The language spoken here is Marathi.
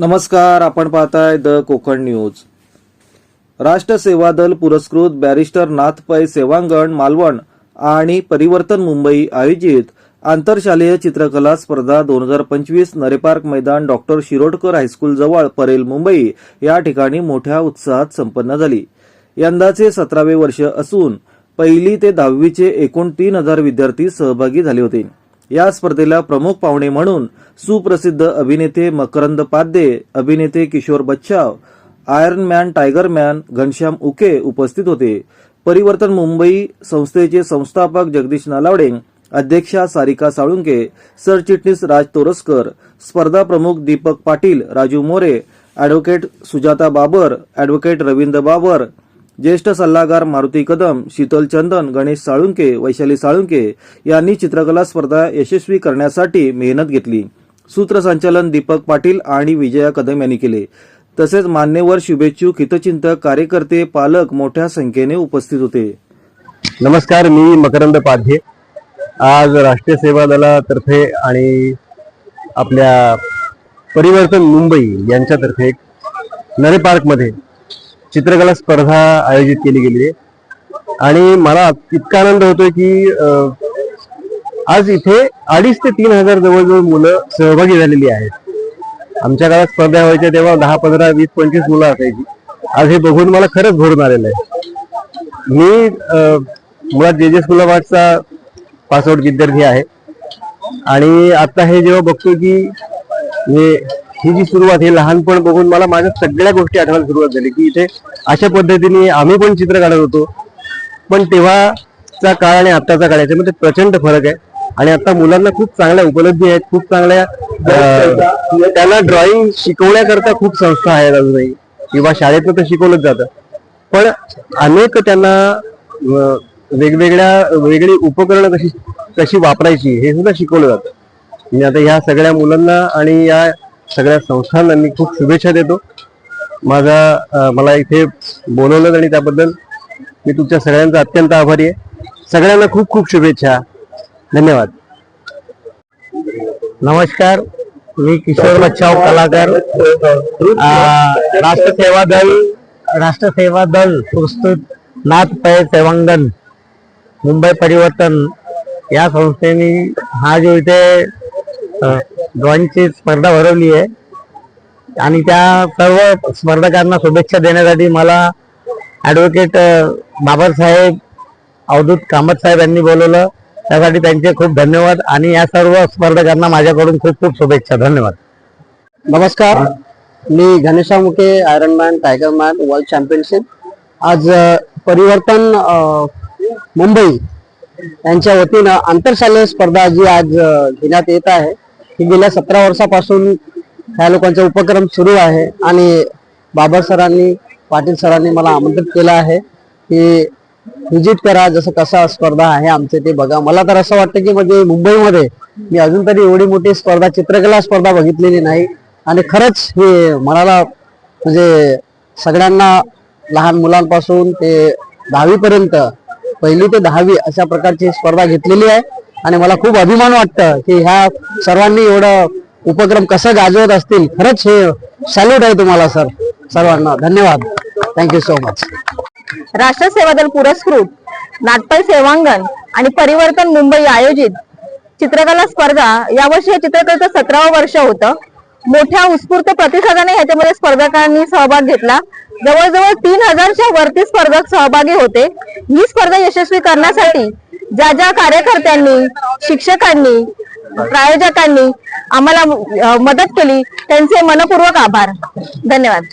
नमस्कार आपण पाहताय द कोकण न्यूज. राष्ट्र सेवा दल पुरस्कृत बॅरिस्टर नाथ पै सेवांगण मालवण आणि परिवर्तन मुंबई आयोजित आंतरशालेय चित्रकला स्पर्धा दोन हजार पंचवीस नरेपार्क मैदान डॉक्टर शिरोडकर हायस्कूल जवळ परेल मुंबई या ठिकाणी मोठ्या उत्साहात संपन्न झाली. यंदाचे सतरावे वर्ष असून पहिली ते दहावीचे एकूण तीन हजार विद्यार्थी सहभागी झाले होते. या स्पर्धेला प्रमुख पाहुणे म्हणून सुप्रसिद्ध अभिनेते मकरंद पाध्ये अभिनेते Kishor Bachchav iron man tiger man Ghanshyam Uke उपस्थित होते. परिवर्तन मुंबई संस्थेचे संस्थापक जगदीश नालावडे अध्यक्षा सारिका साळुंके सरचिटणीस राज तोरसकर स्पर्धा प्रमुख दीपक पाटील राजू मोरे अॅडव्होकेट सुजाता बाबर अॅडव्होकेट रवींद्र बाबर ज्येष्ठ सल्लागार मारुती कदम शीतल चंदन गणेश साळुंके वैशाली साळुंके यांनी चित्रकला स्पर्धा यशस्वी करण्यासाठी मेहनत घेतली. सूत्रसंचालन दीपक पाटील आणि विजया कदम यांनी केले. तसेच मान्यवर शुभेच्छुक हितचिंतक कार्यकर्ते पालक मोठ्या संख्येने उपस्थित होते. नमस्कार मी मकरंद पाध्ये. आज राष्ट्रीय सेवा दलातर्फे आणि आपल्या परिवर्तन मुंबई यांच्यातर्फे नरे पार्कमध्ये चित्रकला स्पर्धा आयोजित केली गेली आहे. आणि मला इतका आनंद होतोय की आज इथे अडीच ते तीन हजार जवळजवळ मुलं सहभागी झालेली आहेत. आमच्या काळात स्पर्धा व्हायच्या तेव्हा दहा पंधरा वीस पंचवीस मुलं असायची. आज हे बघून मला खरंच भरून आलेलं आहे. मी मुळात जे जे स्कूल वाटचा पासआउट विद्यार्थी आहे. आणि आता हे जेव्हा बघतो की हे ही जी सुरुवात हे लहानपण बघून मला माझ्या सगळ्या गोष्टी आठवायला सुरुवात झाली की इथे अशा पद्धतीने आम्ही पण चित्र काढत होतो. पण तेव्हाचा काळ आणि आत्ताचा काळ याच्यामध्ये प्रचंड फरक आहे. आणि आता मुलांना खूप चांगल्या उपलब्धी आहेत खूप चांगल्या त्यांना ड्रॉइंग शिकवण्याकरता खूप संस्था आहेत अजूनही. किंवा शाळेतनं तर शिकवलंच जातं. पण अनेक त्यांना वेगवेगळ्या वेगळी उपकरणं कशी कशी वापरायची हे सुद्धा शिकवलं जातं. म्हणजे आता ह्या सगळ्या मुलांना आणि या सगळ्या संस्थांना मी खूप शुभेच्छा देतो. माझा मला इथे बोलवलं आणि त्याबद्दल मी तुमच्या सगळ्यांचा अत्यंत आभारी आहे. सगळ्यांना खूप खूप शुभेच्छा. धन्यवाद. नमस्कार. मी किशोर बच्चाव कलाकार राष्ट्र राष्ट्रसेवा दल राष्ट्रसेवा दल प्रस्तुत नाथ पै सेवांगण मुंबई परिवर्तन या संस्थेने हा जो इथे ड्रॉइंगची स्पर्धा भरवली आहे. आणि त्या सर्व स्पर्धकांना शुभेच्छा देण्यासाठी मला ॲडव्होकेट बाबासाहेब अवधूत कामत साहेब यांनी बोलवलं. त्यासाठी त्यांचे खूप धन्यवाद आणि या सर्व स्पर्धकांना माझ्याकडून खूप खूप शुभेच्छा. धन्यवाद. नमस्कार. मी Ghanshyam Muke iron man tiger man world championship आज परिवर्तन मुंबई यांच्या वतीनं आंतरशालेय स्पर्धा जी आज घेण्यात येत आहे. ही गेल्या सतरा वर्षापासून ह्या लोकांचा उपक्रम सुरू आहे आणि बाबर सरांनी पाटील सरांनी मला आमंत्रित केलं आहे की व्हिजिट करा जसं कसा स्पर्धा आहे आमचे ते बघा. मला तर असं वाटतं की म्हणजे मुंबईमध्ये मी अजून तरी एवढी मोठी स्पर्धा चित्रकला स्पर्धा बघितलेली नाही. आणि खरंच हे मनाला म्हणजे सगळ्यांना लहान मुलांपासून ते दहावीपर्यंत पहिली ते दहावी अशा प्रकारची स्पर्धा घेतलेली आहे. आणि मला खूप अभिमान वाटतं की ह्या सर्वांनी एवढं उपक्रम कसं गाजवत असतील खरंच हे सॅल्यूट आहे तुम्हाला सर सर्वांना धन्यवाद. थँक्यू सो मच राष्ट्र सेवा दल पुरस्कृत नाटपल सेवांगण आणि परिवर्तन मुंबई आयोजित चित्रकला स्पर्धा यावर्षी हे चित्रकलेचं सतरावं वर्ष होतं. मोठ्या उत्स्फूर्त प्रतिसादाने ह्याच्यामध्ये स्पर्धकांनी सहभाग घेतला. जवळजवळ तीन हजारच्या वरती स्पर्धक सहभागी होते. ही स्पर्धा यशस्वी करण्यासाठी ज्या ज्या कार्यकर्त्यांनी शिक्षकांनी प्रायोजकांनी आम्हाला मदत केली त्यांचे मनपूर्वक आभार. धन्यवाद.